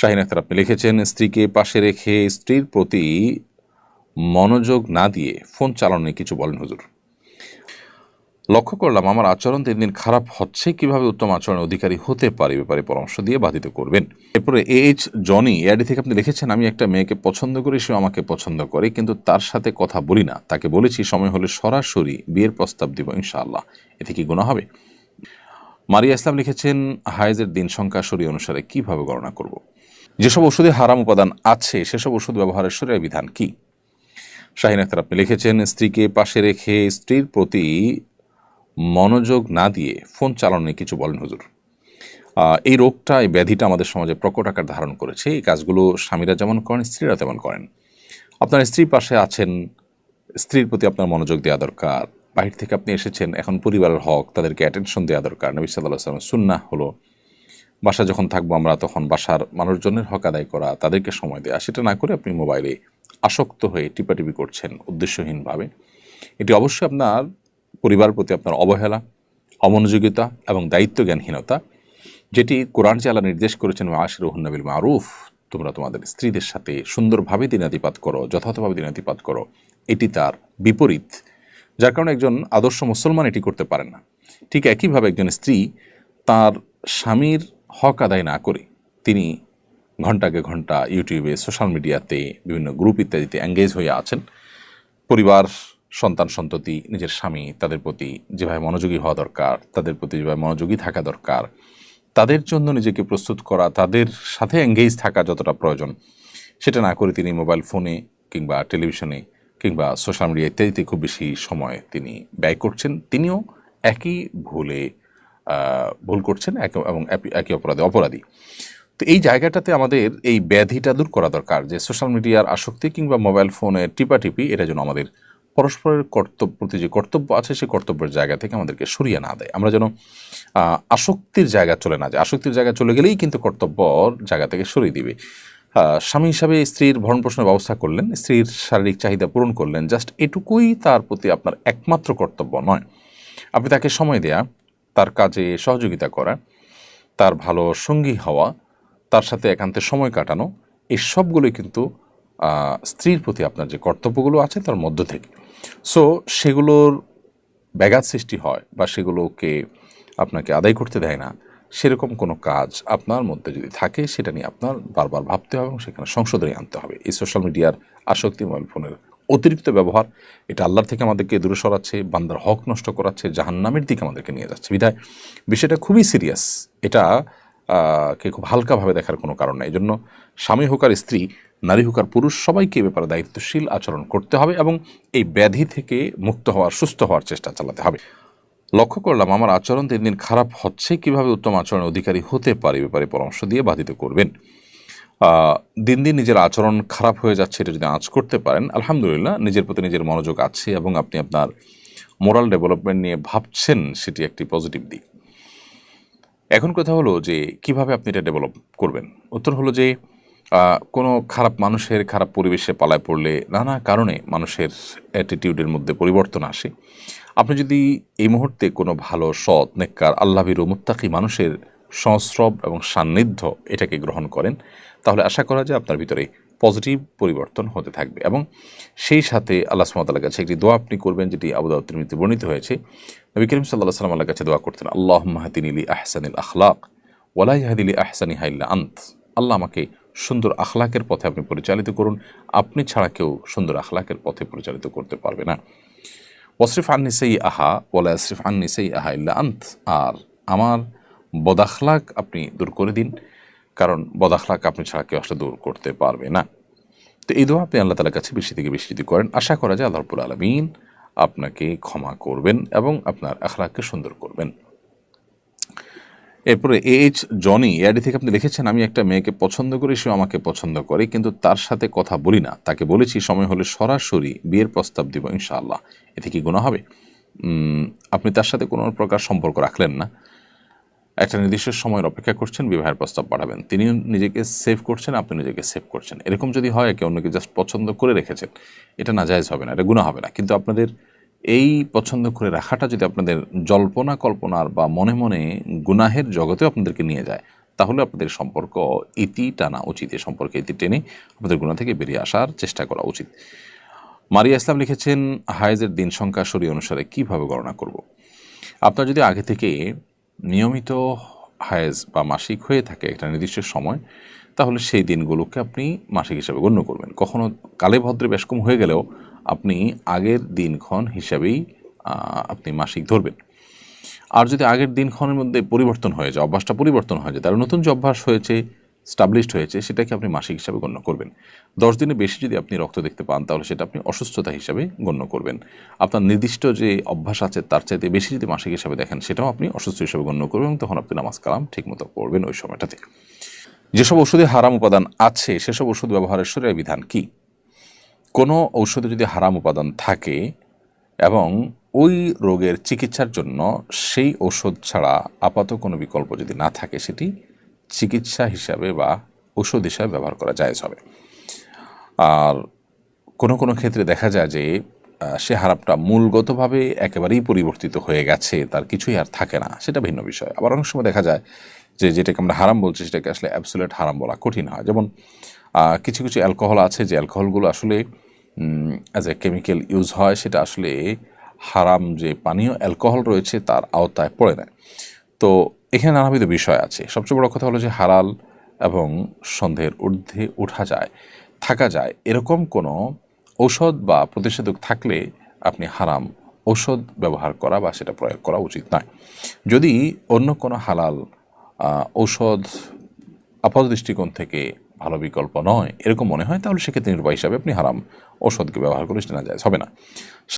শাহিন আখতার আপনি লিখেছেন, স্ত্রীকে পাশে রেখে স্ত্রীর প্রতি মনোযোগ না দিয়ে ফোন চালানো কিছু বলেন হুজুর। লক্ষ্য করলাম আমার আচরণ দিন দিন খারাপ হচ্ছে, কীভাবে উত্তম আচরণের অধিকারী হতে পারে ব্যাপারে পরামর্শ দিয়ে বাধিত করবেন। এরপরে এ এইচ জনি এআডি থেকে আপনি লিখেছেন, আমি একটা মেয়েকে পছন্দ করি সে আমাকে পছন্দ করে, কিন্তু তার সাথে কথা বলি না। তাকে বলেছি, সময় হলে সরাসরি বিয়ের প্রস্তাব দিব ইনশাআল্লাহ। এতে কি গুণা হবে? মারিয়া ইসলাম লিখেছেন, হায়েজের দিন সংখ্যা শরী অনুসারে কীভাবে গণনা করব? যেসব ওষুধে হারাম উপাদান আছে, সেসব ওষুধ ব্যবহারের শরীরের বিধান কি? শাহিন আখতার আপনি লিখেছেন, স্ত্রীকে পাশে রেখে স্ত্রীর প্রতি মনোযোগ না দিয়ে ফোন চালানো কিছু বলেন হুজুর। এই রোগটা, এই ব্যাধিটা আমাদের সমাজে প্রকট আকার ধারণ করেছে। এই কাজগুলো স্বামীরা যেমন করেন, স্ত্রীরা তেমন করেন। আপনার স্ত্রীর পাশে আছেন, স্ত্রীর প্রতি আপনার মনোযোগ দেওয়া দরকার। বাহির থেকে আপনি এসেছেন, এখন পরিবারের হক, তাদেরকে অ্যাটেনশন দেওয়া দরকার। নবী সাল্লাহ সাল্লামের সুন্না হলো বাসা যখন থাকব আমরা, তখন বাসার মানুষজনের হক আদায় করা, তাদেরকে সময় দেওয়া সেটা না করে আপনি মোবাইলে আসক্ত হয়ে টিপাটিপি করছেন উদ্দেশ্যহীনভাবে। এটি অবশ্যই আপনার পরিবার প্রতি আপনার অবহেলা, অমনোযোগিতা এবং দায়িত্ব জ্ঞানহীনতা যেটি কোরআন চালা নির্দেশ করেছেন আশির রহুন্নবিল মারুফ তোমরা তোমাদের স্ত্রীদের সাথে সুন্দরভাবে দিনাতিপাত করো, যথাযথভাবে দিনাতিপাত করো, এটি তার বিপরীত। যার কারণে একজন আদর্শ মুসলমান এটি করতে পারেন না। ঠিক একইভাবে একজন স্ত্রী তার স্বামীর হক আদায় না করে তিনি ঘন্টাকে ঘণ্টা ইউটিউবে, সোশ্যাল মিডিয়াতে, বিভিন্ন গ্রুপ ইত্যাদিতে এঙ্গেজ হয়ে আছেন। পরিবার, সন্তান, সন্ততি, নিজের স্বামী, তাদের প্রতি যেভাবে মনোযোগী হওয়া দরকার, তাদের প্রতি যেভাবে মনোযোগী থাকা দরকার, তাদের জন্য নিজেকে প্রস্তুত করা, তাদের সাথে এঙ্গেজ থাকা যতটা প্রয়োজন, সেটা না করে তিনি মোবাইল ফোনে কিংবা টেলিভিশনে কিংবা সোশ্যাল মিডিয়া ইত্যাদিতে খুব বেশি সময় তিনি ব্যয় করছেন। তিনিও একই ভুলে ভুল করছেন এবং একই অপরাধে অপরাধী। তো এই জায়গাটাতে আমাদের এই ব্যাধিটা দূর করা দরকার, যে সোশ্যাল মিডিয়ার আসক্তি কিংবা মোবাইল ফোনের টিপাটিপি, এটা যেন আমাদের পরস্পরের কর্তব্য প্রতি যে কর্তব্য আছে, সেই কর্তব্যের জায়গা থেকে আমাদেরকে সরিয়ে না দেয়। আমরা যেন আসক্তির জায়গা চলে না যায়। আসক্তির জায়গা চলে গেলেই কিন্তু কর্তব্যর জায়গা থেকে সরিয়ে দিবে। স্বামী হিসাবে স্ত্রীর ভরণ পোষণের ব্যবস্থা করলেন, স্ত্রীর শারীরিক চাহিদা পূরণ করলেন জাস্ট এটুকুই তার প্রতি আপনার একমাত্র কর্তব্য নয়। আপনি তাকে সময় দেয়া তার কাজে সহযোগিতা করা, তার ভালো সঙ্গী হওয়া, তার সাথে একান্তে সময় কাটানো, এই সবগুলোই কিন্তু স্ত্রীর প্রতি আপনার যে কর্তব্যগুলো আছে তার মধ্য থেকে। সো সেগুলোর ব্যাঘাত সৃষ্টি হয় বা সেগুলোকে আপনাকে আদায় করতে দেয় না, সেরকম কোনো কাজ আপনার মধ্যে যদি থাকে সেটা নিয়ে আপনার বারবার ভাবতে হবে এবং সেখানে সংশোধনী আনতে হবে। এই সোশ্যাল মিডিয়ার আসক্তি মোবাইল ফোনের অতিরিক্ত ব্যবহার, এটা আল্লাহর থেকে আমাদেরকে দূরে সরাচ্ছে, বান্দার হক নষ্ট করাচ্ছে, জাহান্নামের দিকে আমাদেরকে নিয়ে যাচ্ছে। বিধায় বিষয়টা খুবই সিরিয়াস এটা কে খুব হালকাভাবে দেখার কোনো কারণ নাই। এই জন্য স্বামী হোক আর স্ত্রী, নারী হোক আর পুরুষ, সবাইকে এ ব্যাপারে দায়িত্বশীল আচরণ করতে হবে এবং এই ব্যাধি থেকে মুক্ত হওয়ার, সুস্থ হওয়ার চেষ্টা চালাতে হবে। লক্ষ্য করলাম, আমার আচরণ দিন দিন খারাপ হচ্ছে, কীভাবে উত্তম আচরণের অধিকারী হতে পারে ব্যাপারে পরামর্শ দিয়ে বাধিত করবেন। দিন দিন নিজের আচরণ খারাপ হয়ে যাচ্ছে এটা যদি আঁচ করতে পারেন, আলহামদুলিল্লাহ নিজের প্রতি নিজের মনোযোগ আছে এবং আপনি আপনার মোরাল ডেভেলপমেন্ট নিয়ে ভাবছেন সেটি একটি পজিটিভ দিক। এখন কথা হলো যে কীভাবে আপনি এটা ডেভেলপ করবেন? উত্তর হলো যে কোনো খারাপ মানুষের খারাপ পরিবেশে পালায় পড়লে নানা কারণে মানুষের অ্যাটিটিউডের মধ্যে পরিবর্তন আসে। আপনি যদি এই মুহূর্তে কোনো ভালো, সৎ, নেককার আল্লাহির মুত্তাকি মানুষের সংস্রব এবং সান্নিধ্য এটাকে গ্রহণ করেন, তাহলে আশা করা যায় আপনার ভিতরে পজিটিভ পরিবর্তন হতে থাকবে। এবং সেই সাথে আল্লাহ সুমতাল্লাহ কাছে একটি দোয়া আপনি করবেন, যেটি আবুদাউদ তিরমিতে বর্ণিত হয়েছে। নবী করিম সাল্লাহ সাল্লাম আল্লাহ কাছে দোয়া করতেন আল্লাহ মাহাতিনিলি আহসানিল আখলাক ওয়ালাই হাদিলি আহসানি হাইল্লা আন্ত। আল্লাহ আমাকে সুন্দর আখলাকের পথে আপনি পরিচালিত করুন। আপনি ছাড়া কেউ সুন্দর আখলাকের পথে পরিচালিত করতে পারবে না। ওসরিফ আন নিসাই আহা ওলা আসরিফ আন নিসাই আহা ইল্লা আন্ত। আর, আমার বদাখলাক আপনি দূর করে দিন, কারণ বদাখলাক আপনি ছাড়া কেউ আসলে দূর করতে পারবে না। তো এই দোয়া আপনি আল্লাহ তালার কাছে বেশি থেকে বেশি যদি করেন, আশা করা যায় আল্লাহ রব্বুল আলমিন আপনাকে ক্ষমা করবেন এবং আপনার আখলাককে সুন্দর করবেন। এরপরে এইচ জনি এআডি থেকে আপনি লিখেছেন আমি একটা মেয়েকে পছন্দ করি সে আমাকে পছন্দ করে, কিন্তু তার সাথে কথা বলি না। তাকে বলেছি, সময় হলে সরাসরি বিয়ের প্রস্তাব দিব ইনশাআল্লাহ। এতে কি গুণা হবে? আপনি তার সাথে কোনো প্রকার সম্পর্ক রাখলেন না। একটা নির্দিষ্ট সময়ের অপেক্ষা করছেন, বিবাহের প্রস্তাব পাঠাবেন। তিনিও নিজেকে সেভ করছেন আপনি নিজেকে সেভ করছেন। এরকম যদি হয়, একে অন্যকে জাস্ট পছন্দ করে রেখেছেন, এটা না হবে না, এটা গুণা হবে না। কিন্তু আপনাদের এই পছন্দ করে রাখাটা যদি আপনাদের জল্পনা, কল্পনার বা মনে মনে গুনাহের জগতেও আপনাদেরকে নিয়ে যায়, তাহলে আপনাদের সম্পর্ক ইতি টানা উচিত। এ সম্পর্কে ইতি টেনে আপনাদের গুণা থেকে বেরিয়ে আসার চেষ্টা করা উচিত। মারিয়া ইসলাম লিখেছেন, হায়েজের দিন সংখ্যা সরি অনুসারে কীভাবে গণনা করব? আপনার যদি আগে থেকে নিয়মিত হায়েজ বা মাসিক হয়ে থাকে একটা নির্দিষ্ট সময়, তাহলে সেই দিনগুলোকে আপনি মাসিক হিসাবে গণ্য করবেন। কখনো কালে ভদ্রে বেশ কম হয়ে গেলেও আপনি আগের দিনক্ষণ হিসাবেই আপনি মাসিক ধরবেন। আর যদি আগের দিনক্ষণের মধ্যে পরিবর্তন হয়ে যায়, অভ্যাসটা পরিবর্তন হয়ে যায়, তাহলে নতুন যে অভ্যাস হয়েছে স্টাবলিশড হয়েছে, সেটাকে আপনি মাসিক হিসাবে গণ্য করবেন। দশ দিনে বেশি যদি আপনি রক্ত দেখতে পান, তাহলে সেটা আপনি অসুস্থতা হিসাবে গণ্য করবেন। আপনার নির্দিষ্ট যে অভ্যাস আছে, তার চাইতে বেশি যদি মাসিক হিসাবে দেখেন, সেটাও আপনি অসুস্থ হিসাবে গণ্য করবেন তখন আপনি নামাজ কালাম ঠিকমতো পড়বেন ওই সময়টাতে। যেসব ওষুধে হারাম উপাদান আছে, সেসব ওষুধ ব্যবহারের শরীর বিধান কি? কোনো ঔষধে যদি হারাম উপাদান থাকে এবং ওই রোগের চিকিৎসার জন্য সেই ওষুধ ছাড়া আপাত কোনো বিকল্প যদি না থাকে, সেটি চিকিৎসা হিসাবে বা ওষুধ হিসাবে ব্যবহার করা জায়েজ হবে। আর কোনো কোনো ক্ষেত্রে দেখা যায় যে সে হারাপটা মূলগতভাবে একেবারেই পরিবর্তিত হয়ে গেছে, তার কিছুই আর থাকে না, সেটা ভিন্ন বিষয়। আবার অনেক সময় দেখা যায় যে, যেটাকে আমরা হারাম বলছি, সেটাকে আসলে অ্যাবসুলেট হারাম বলা কঠিন হয়। যেমন কিছু কিছু অ্যালকোহল আছে যে অ্যালকোহলগুলো আসলে অ্যাজ এ কেমিক্যাল ইউজ হয়, সেটা আসলে হারাম যে পানীয় অ্যালকোহল রয়েছে, তার আওতায় পড়ে না। তো এখানে নানাবিধ বিষয় আছে। সবচেয়ে বড় কথা হলো যে হারাল এবং সন্দেহের ঊর্ধ্বে ওঠা যায়, থাকা যায়। এরকম কোনো ঔষধ বা প্রতিষেধক থাকলে আপনি হারাম ঔষধ ব্যবহার করা বা সেটা প্রয়োগ করা উচিত নয়। যদি অন্য কোনো হালাল ঔষধ আপাত দৃষ্টিকোণ থেকে ভালো বিকল্প নয়, এরকম মনে হয়, তাহলে সেক্ষেত্রে নির্বাহ হিসাবে আপনি হারাম ঔষধকে ব্যবহার করে সেটা না যায়, হবে না।